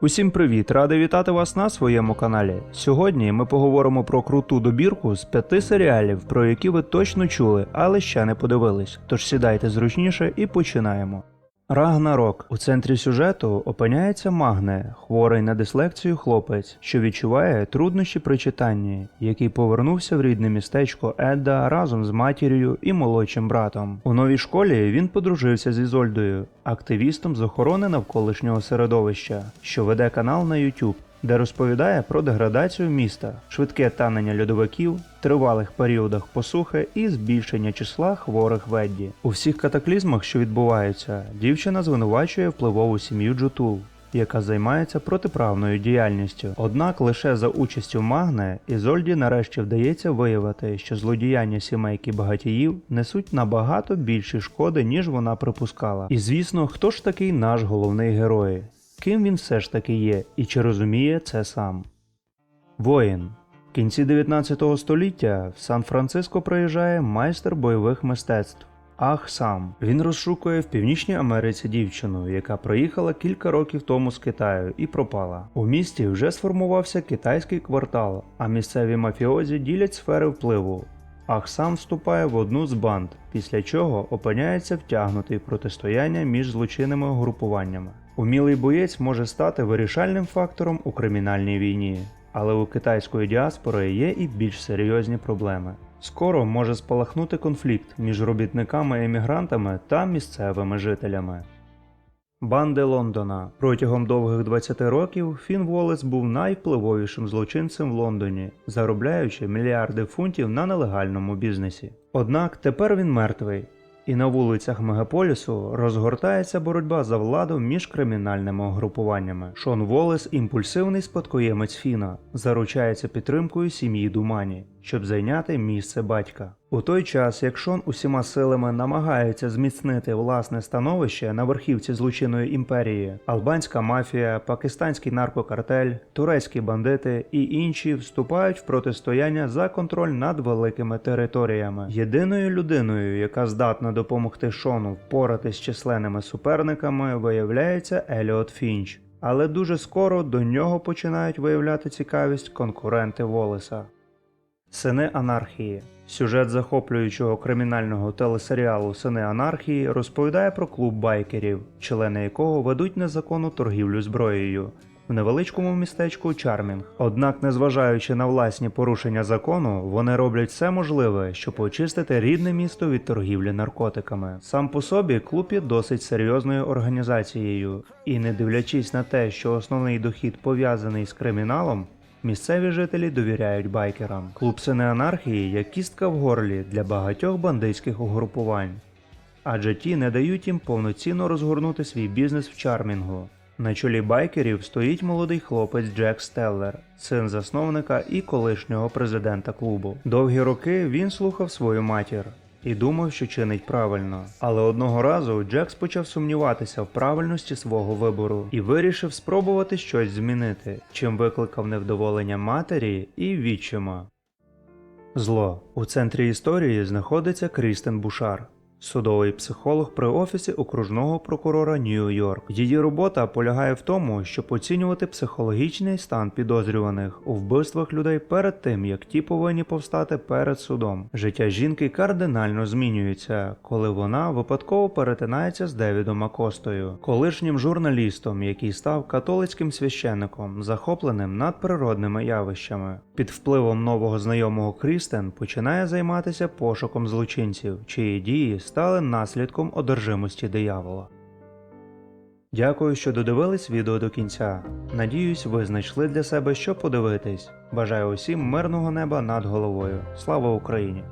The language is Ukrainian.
Усім привіт! Радий вітати вас на своєму каналі. Сьогодні ми поговоримо про круту добірку з п'яти серіалів, про які ви точно чули, але ще не подивились. Тож сідайте зручніше і починаємо. Рагнарок у центрі сюжету опиняється Магне, хворий на дислекцію хлопець, що відчуває труднощі при читанні, який повернувся в рідне містечко Едда разом з матір'ю і молодшим братом. У новій школі він подружився з Ізольдою, активістом з охорони навколишнього середовища, що веде канал на YouTube де розповідає про деградацію міста, швидке танення льодовиків, тривалих періодах посухи і збільшення числа хворих ведді. У всіх катаклізмах, що відбуваються, дівчина звинувачує впливову сім'ю Джутул. Яка займається протиправною діяльністю. Однак лише за участю Магне Ізольді нарешті вдається виявити, що злодіяння сімейки багатіїв несуть набагато більші шкоди, ніж вона припускала. І звісно, хто ж такий наш головний герой? Ким він все ж таки є і чи розуміє це сам? Воїн. В кінці 19 століття в Сан-Франциско приїжджає майстер бойових мистецтв. Ах сам. Він розшукує в Північній Америці дівчину, яка приїхала кілька років тому з Китаю і пропала. У місті вже сформувався китайський квартал, а місцеві мафіозі ділять сфери впливу. Ах сам вступає в одну з банд, після чого опиняється втягнутий в протистояння між злочинними угрупуваннями. Умілий боєць може стати вирішальним фактором у кримінальній війні, але у китайської діаспори є і більш серйозні проблеми. Скоро може спалахнути конфлікт між робітниками-емігрантами та місцевими жителями. Банди Лондона протягом довгих 20 років Фін Волес був найвпливовішим злочинцем в Лондоні, заробляючи мільярди фунтів на нелегальному бізнесі. Однак тепер він мертвий, і на вулицях мегаполісу розгортається боротьба за владу між кримінальними угрупуваннями. Шон Волес, імпульсивний спадкоємець Фіна, заручається підтримкою сім'ї Думані, щоб зайняти місце батька. У той час, як Шон усіма силами намагається зміцнити власне становище на верхівці злочинної імперії, албанська мафія, пакистанський наркокартель, турецькі бандити і інші вступають в протистояння за контроль над великими територіями. Єдиною людиною, яка здатна допомогти Шону впоратись з численними суперниками, виявляється Еліот Фінч. Але дуже скоро до нього починають виявляти цікавість конкуренти Волеса. Сини анархії. Сюжет захоплюючого кримінального телесеріалу Сини анархії розповідає про клуб байкерів, члени якого ведуть незаконну торгівлю зброєю в невеличкому містечку Чармінг. Однак, незважаючи на власні порушення закону, вони роблять все можливе, щоб очистити рідне місто від торгівлі наркотиками. Сам по собі клуб є досить серйозною організацією, і не дивлячись на те, що основний дохід пов'язаний з криміналом. Місцеві жителі довіряють байкерам. Клуб Сини анархії як кістка в горлі для багатьох бандитських угрупувань, адже ті не дають їм повноцінно розгорнути свій бізнес в чармінгу. На чолі байкерів стоїть молодий хлопець Джек Стеллер, син засновника і колишнього президента клубу. Довгі роки він слухав свою матір і думав, що чинить правильно. Але одного разу Джекс почав сумніватися в правильності свого вибору і вирішив спробувати щось змінити, чим викликав невдоволення матері і відчима. Зло у центрі історії знаходиться Крістен Бушар. Судовий психолог при офісі окружного прокурора Нью-Йорк. Її робота полягає в тому, щоб оцінювати психологічний стан підозрюваних у вбивствах людей перед тим, як ті повинні повстати перед судом. Життя жінки кардинально змінюється, коли вона випадково перетинається з Девідом Акостою, колишнім журналістом, який став католицьким священником, захопленим надприродними явищами. Під впливом нового знайомого Крістен починає займатися пошуком злочинців, чиї дії стали наслідком одержимості диявола. Дякую, що додивились відео до кінця. Надіюсь, ви знайшли для себе що подивитись. Бажаю усім мирного неба над головою. Слава Україні!